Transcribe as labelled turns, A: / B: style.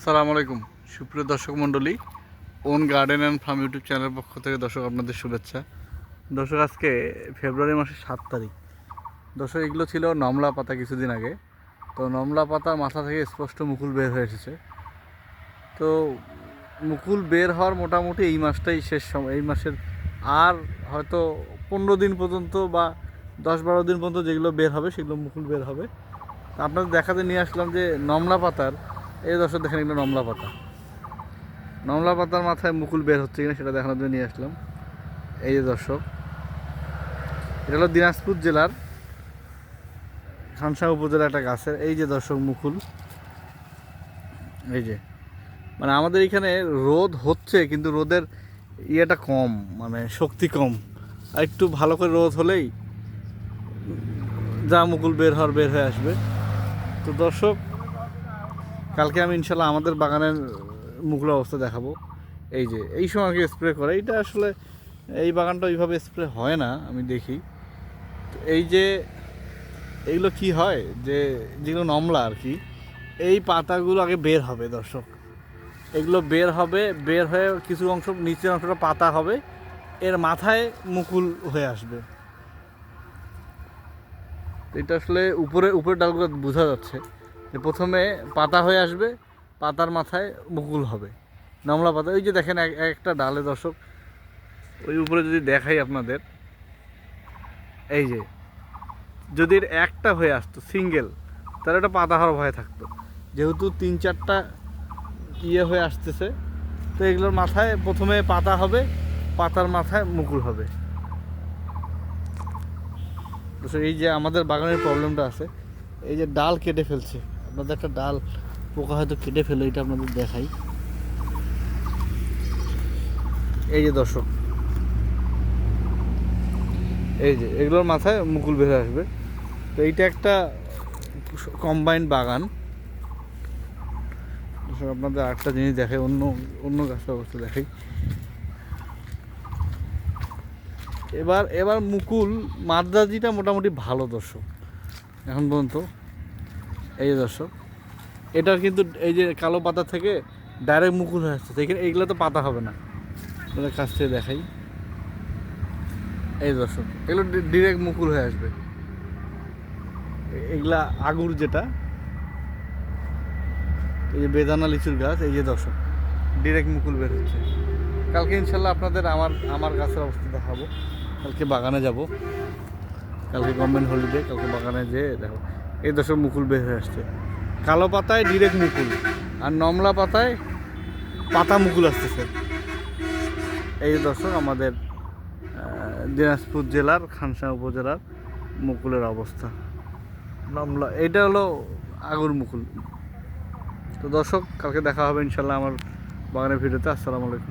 A: আসসালামু আলাইকুম। সুপ্রিয় দর্শক মণ্ডলী, own garden and farm YouTube চ্যানেলের পক্ষ থেকে দর্শক আপনাদের শুভেচ্ছা। দর্শক, আজকে ফেব্রুয়ারি মাসের সাত তারিখ। দর্শক, এগুলো ছিল নমলা পাতা কিছুদিন আগে। তো নমলা পাতা মাথা থেকে স্পষ্ট মুকুল বের হয়ে এসেছে। তো মুকুল বের হওয়ার মোটামুটি এই মাসটাই শেষ সময়, এই মাসের আর হয়তো পনেরো দিন পর্যন্ত বা দশ বারো দিন পর্যন্ত যেগুলো বের হবে, সেগুলো মুকুল বের হবে। আপনাদের দেখাতে নিয়ে আসলাম যে নমলা পাতার এই দর্শক, দেখেন এগুলো নমলা পাতা। নমলা পাতার মাথায় মুকুল বের হচ্ছে কিনা সেটা দেখানোর জন্য নিয়ে আসলাম। এই যে দর্শক, এটা হলো দিনাজপুর জেলার খানসা উপজেলার একটা গাছের, এই যে দর্শক, মুকুল। এই যে মানে আমাদের এখানে রোদ হচ্ছে, কিন্তু রোদের ইয়েটা কম মানে শক্তি কম। আর একটু ভালো করে রোদ হলেই যা মুকুল বের হওয়ার বের হয়ে আসবে। তো দর্শক কালকে আমি ইনশাল্লাহ আমাদের বাগানের মুকুলের অবস্থা দেখাবো। এই যে, এই সময় স্প্রে করে। এইটা আসলে এই বাগানটা ওইভাবে স্প্রে হয় না, আমি দেখি। এই যে এইগুলো কি হয়? যে, যেগুলো নমলা আর কি, এই পাতাগুলো আগে বের হবে দর্শক। এগুলো বের হবে, বের হয়ে কিছু অংশ, নিচের অংশটা পাতা হবে। এর মাথায় মুকুল হয়ে আসবে। এটা আসলে উপরে, উপরের ডালগুলো বোঝা যাচ্ছে। যে প্রথমে পাতা হয়ে আসবে, পাতার মাথায় মুকুল হবে। নমলা পাতা, ওই যে দেখেন এক এক একটা ডালে দর্শক, ওই উপরে যদি দেখাই আপনাদের, এই যে, যদি একটা হয়ে আসতো সিঙ্গেল তাহলে এটা পাতা হওয়ার ভয় থাকতো। যেহেতু তিন চারটা ইয়ে হয়ে আসতেছে, তো এগুলোর মাথায় প্রথমে পাতা হবে, পাতার মাথায় মুকুল হবে। এই যে আমাদের বাগানের প্রবলেমটা আছে, এই যে ডাল কেটে ফেলছে। আপনাদের একটা ডাল পোকা হয়তো কেটে ফেলে, এটা আপনাদের দেখাই। এই যে দর্শক, এই যে, এগুলোর মাথায় মুকুল বের আসবে। তো এইটা একটা কম্বাইন্ড বাগান। আপনাদের আরেকটা জিনিস দেখাই, অন্য অন্য গাছের অবস্থা দেখাই। এবার এবার মুকুল মাদ্রাজিটা মোটামুটি ভালো দর্শক, এখন পর্যন্ত। এই যে দর্শক, এটার কিন্তু এই যে কালো পাতা থেকে ডাইরেক্ট মুকুল হয়ে আসছে। এখানে এইগুলো তো পাতা হবে না। এগুলো কাছ থেকে দেখাই। এই দর্শক, এগুলো ডিরেক্ট মুকুল হয়ে আসবে। এগুলা আগুর যেটা, এই যে বেদানা লিচুর গাছ, এই যে দর্শক ডিরেক্ট মুকুল বের হচ্ছে। কালকে ইনশাল্লাহ আপনাদের আমার আমার গাছের অবস্থা দেখাবো। কালকে বাগানে যাব। কালকে গভর্নমেন্ট হলিডে কালকে বাগানে যেয়ে দেখো এই দর্শক মুকুল বের হয়ে আসছে। কালো পাতায় ডিরেক্ট মুকুল, আর নমলা পাতায় পাতা মুকুল আসতেছে। এই দর্শক আমাদের দিনাজপুর জেলার খানসা উপজেলার মুকুলের অবস্থা। নমলা এটা হলো আগুর মুকুল। তো দর্শক, কালকে দেখা হবে ইনশাল্লাহ আমার বাগানের ভিডিওতে। আসসালামু আলাইকুম।